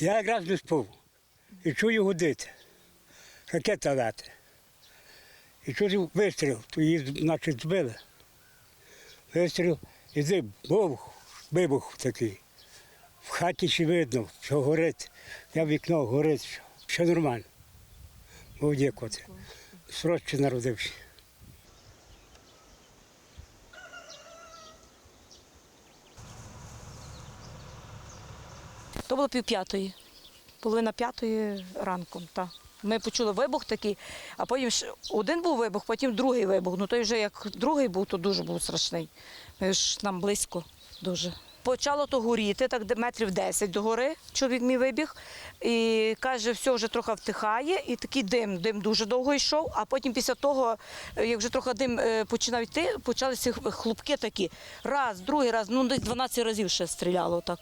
Я якраз не спав. І чую гудити. Ракета лети. І чую вистріл, то її, значить, збили. Вистріл, і дим, вибух, вибух такий. В хаті ще видно, що горить. Я вікно горить, що нормально. Був дякувати. Срочно народився. То було пів п'ятої, половина п'ятої ранку. Та. Ми почули вибух такий, а потім один був вибух, потім другий вибух. Ну той вже як другий був, то дуже був страшний. Ми ж нам близько дуже. Почало то горіти, так метрів 10 до гори. Чоловік мій вибіг і каже, все вже трохи втихає, і такий дим. Дим дуже довго йшов. А потім після того, е, як вже трохи дим е, починав йти, почалися хлопки такі. Раз, другий раз, ну десь 12 разів ще стріляло так.